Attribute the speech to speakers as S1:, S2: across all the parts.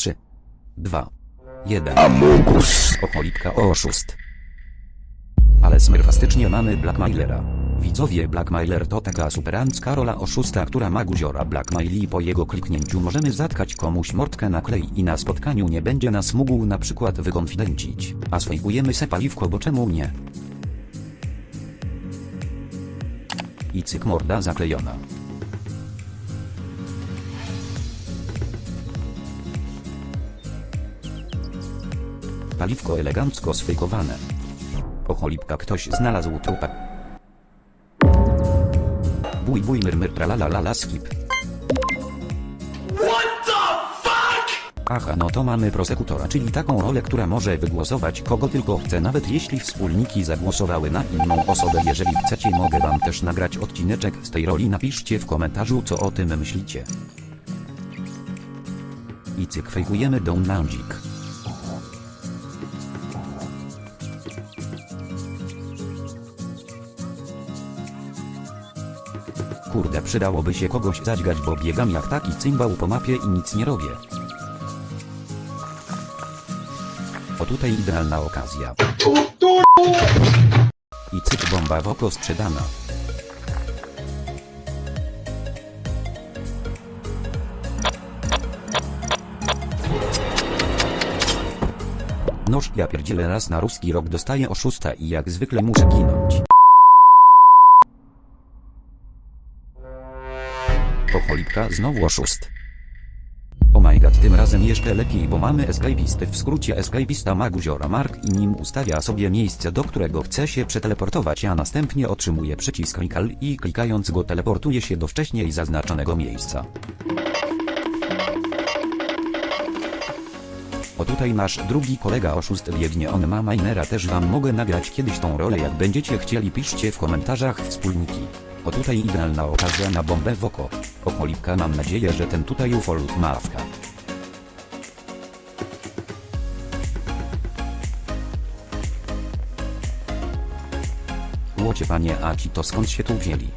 S1: 3, 2, 1.
S2: Amogus.
S1: Ocholipka o oszust. Ale smurfastycznie mamy Blackmailera. Widzowie Blackmailer to taka superancka rola oszusta, która ma guziora blackmaili po jego kliknięciu możemy zatkać komuś mordkę na klej i na spotkaniu nie będzie nas mógł na przykład wykonfidencić, a sfejkujemy se paliwko bo czemu nie? I cyk morda zaklejona. Paliwko elegancko sfejkowane. Ocholipka ktoś znalazł trupę. Bój bój myr myr tralalala skip. Aha no to mamy prosekutora, czyli taką rolę, która może wygłosować kogo tylko chce nawet jeśli wspólniki zagłosowały na inną osobę. Jeżeli chcecie mogę wam też nagrać odcineczek z tej roli napiszcie w komentarzu co o tym myślicie. I cyk fejkujemy downloadzik. Kurde przydałoby się kogoś zadźgać bo biegam jak taki cymbał po mapie i nic nie robię. O tutaj idealna okazja. I cyk bomba w oko sprzedana. Noż ja pierdzielę raz na ruski rok dostaję oszusta i jak zwykle muszę ginąć. Pocholipka znowu oszust. Oh my god, tym razem jeszcze lepiej, bo mamy escapisty, w skrócie escapista ma guziora mark i nim ustawia sobie miejsce, do którego chce się przeteleportować, a następnie otrzymuje przycisk recall i klikając go teleportuje się do wcześniej zaznaczonego miejsca. O tutaj nasz drugi kolega oszust biegnie, on ma minera, też wam mogę nagrać kiedyś tą rolę, jak będziecie chcieli piszcie w komentarzach wspólniki. O tutaj idealna okazja na bombę w oko. Ocholipka mam nadzieję, że ten tutaj ufolut ma awka. Łocie panie, a ci to skąd się tu wzięli?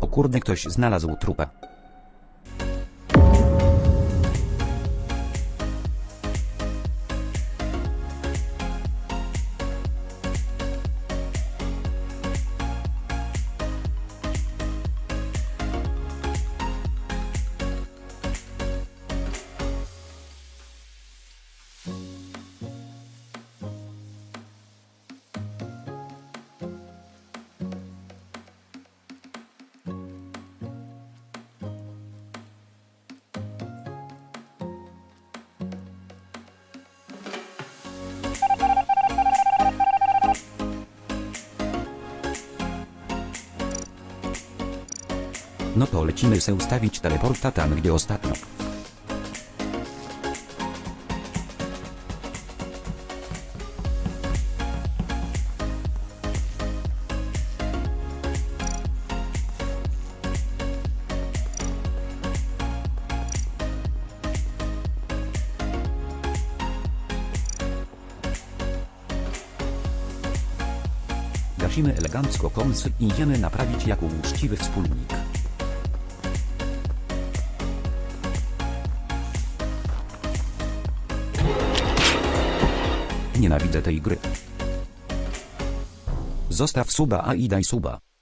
S1: O kurde ktoś znalazł trupę. No to lecimy se ustawić teleporta tam gdzie ostatnio. Gasimy elegancko komsy i idziemy naprawić jako uczciwy wspólnik. Nienawidzę tej gry. Zostaw suba a i daj suba.